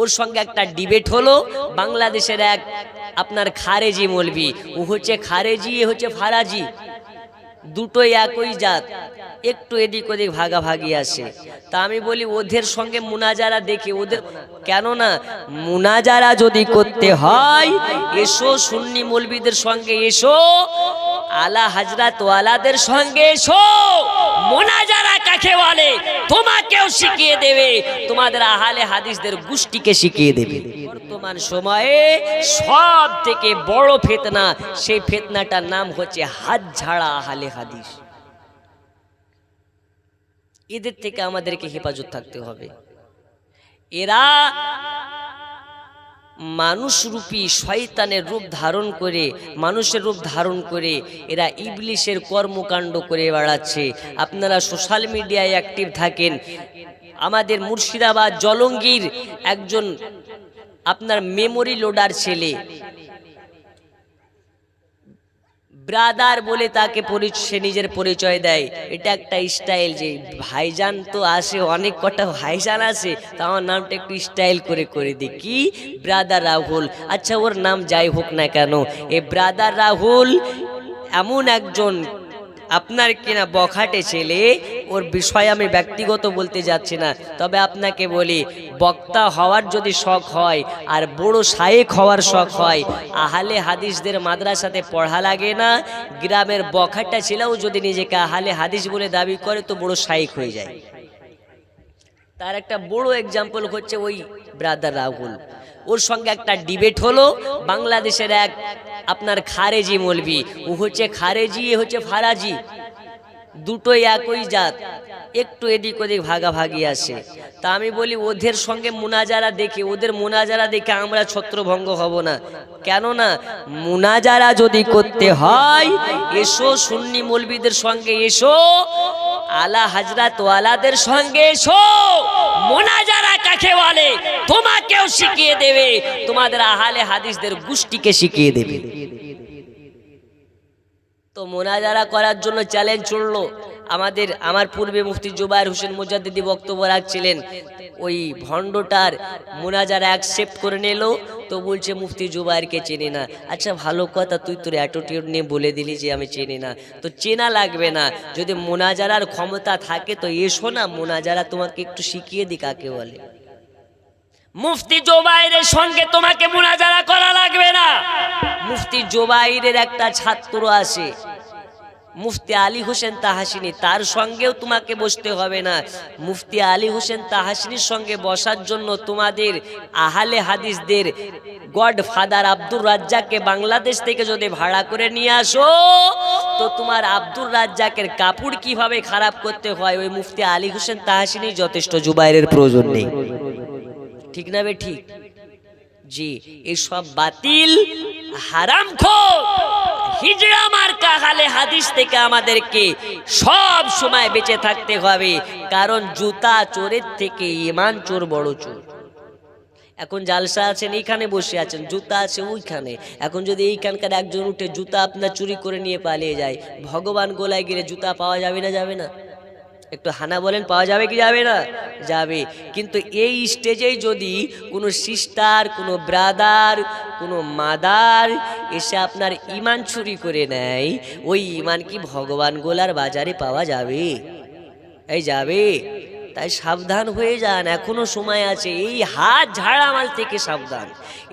ওর সঙ্গে একটা ডিবেট হলো, বাংলাদেশের এক আপনার খারেজি মলবি, ও হচ্ছে খারেজি, এ হচ্ছে ফারাজি, দুটোই একই জাত, একটু এদিক ওদিক ভাগাভাগি আসে তা আমি বলি, ওদের সঙ্গে মুনাজারা দেখি, ওদের কেননা মুনাজারা যদি করতে হয়, এসো সুন্নি মলবিদের সঙ্গে এসো আলা হাজরাত ওয়ালাদের সঙ্গে এসো। মোনাজারা কাকে বলে? তোমাকেও শিখিয়ে দেবে। তোমাদের আহালে হাদিসদের গোষ্ঠীকে শিখিয়ে দেবে। বর্তমান সময়ে সব থেকে বড় ফেতনা, সেই ফেতনাটার নাম হচ্ছে হাত ঝাড়া আহালে হাদিস। এদের থেকে আমাদেরকে হেফাজত থাকতে হবে। এরা মানুষরূপী শয়তানের রূপ ধারণ করে, মানুষের রূপ ধারণ করে এরা ইবলিশের কর্মকাণ্ড করে বেড়াচ্ছে। আপনারা সোশ্যাল মিডিয়ায় অ্যাক্টিভ থাকেন। আমাদের মুর্শিদাবাদ জলঙ্গির একজন আপনার মেমোরি লোডার ছেলে ব্রাদার বলে তাকে সে নিজের পরিচয় দেয়। এটা একটা স্টাইল যে ভাইজান তো আসে, অনেক কটা ভাইজান আসে, তা আমার নামটা একটু স্টাইল করে করে দিই কি ব্রাদার রাহুল আচ্ছা ওর নাম যাই হোক না কেন, এ ব্রাদার রাহুল এমন একজন আপনার কিনা বখাটে ছেলে ওর বিষয়ে আমি ব্যক্তিগত বলতে যাচ্ছি না। তবে আপনাকে বলি, বক্তা হওয়ার যদি শখ হয় আর বড় শায়েক হওয়ার শখ হয়, আহালে হাদিসদের মাদ্রাসাতে পড়া লাগে না, গ্রামের বখাটে ছেলেও যদি নিজেকে আহালে হাদিস বলে দাবি করে তো বড় শায়েক হয়ে যায়। তার একটা বড় এক্সাম্পল হচ্ছে ওই ব্রাদার রাহুল। ওর সঙ্গে একটা ডিবেট হলো, বাংলাদেশের এক আপনার খারেজি মলবি। ও হচ্ছে খারেজি হচ্ছে ফারাজি। দুটোই একই জাত, একটু এদিক ওদিক ভাগাভাগি আসে তা আমি বলি, ওদের সঙ্গে মুনাজারা দেখে, ওদের মুনাজারা দেখে আমরা ছত্রভঙ্গ হব না। কেননা, মুনাজারা যদি করতে হয়, এসো সুন্নি মলবিদের সঙ্গে এসো, আলা হাজরাত ওয়ালাদের সঙ্গে এসো। মোনাজারা কাকে বলে? তোমাকেও শিখিয়ে দেবে, তোমাদের আহালে হাদিসদের গোষ্ঠীকে শিখিয়ে দেবে। তো মোনাজারা করার জন্য চ্যালেঞ্জ চলল। আমাদের, আমার পূর্বে মুফতি জুবাইর হোসেন মুজাদ্দিদি বক্তব্য রাখছিলেন, ওই ভণ্ডটার মোনাজারা অ্যাকসেপ্ট করে নিল, তো বলছে মুফতি জুবাইরকে চেনে না। আচ্ছা ভালো কথা, তুই তোর অ্যাটিটিউড নিয়ে বলে দিলি যে আমি চিনি না। তো চেনা লাগবে না, যদি মোনাজারার ক্ষমতা থাকে তো এসো না, মোনাজারা তোমাকে একটু শিখিয়ে দি কাকে বলে। মুফতি জোবাইরের সঙ্গে তোমাকে মোনাজারা করা লাগবে না। মুফতি জোবাইরের একটা ছাত্র আছে। মুফতি আলী হোসেন তাহাসিনী, তার সঙ্গেও তোমাকে বসতে হবে না। মুফতি আলী হোসেন তাহাসিনীর সঙ্গে বসার জন্য তোমাদের আহালে হাদিসদের গড ফাদার আব্দুর রাজ্জাককে বাংলাদেশ থেকে যদি ভাড়া করে নিয়ে আসো, তো তোমার আব্দুর রাজ্জাকের কাপড় কীভাবে খারাপ করতে হয়? ওই মুফতি আলী হোসেন তাহাসিনী যথেষ্ট জুবাইরের প্রয়োজন নেই। ঠিক না বে ঠিক? জি, এসব বাতিল, হারাম হিজড়া মার্কা হালে হাদিস থেকে আমাদেরকে সব সময় বেঁচে থাকতে হবে, কারণ জুতা চোরের থেকে ইমান চোর বড় চোর। এখন জালসা আছেন, এইখানে বসে আছেন, জুতা আছে ওইখানে। এখন যদি এইখানকার একজন উঠে জুতা আপনার চুরি করে নিয়ে পালিয়ে যায়, ভগবান গোলায় গেলে জুতা পাওয়া যাবে না যাবে না? একটু হানা বলেন, পাওয়া যাবে কি যাবে না? যাবে। কিন্তু এই স্টেজেই যদি কোনো সিস্টার কোনো ব্রাদার কোনো মাদার এসে আপনার ইমান চুরি করে নেয়, ওই ইমান কি ভগবান গোলার বাজারে পাওয়া যাবে? এই যাবে। তাই সাবধান হয়ে যান, এখনও সময় আছে। এই হাত ঝাড়া মাল থেকে সাবধান।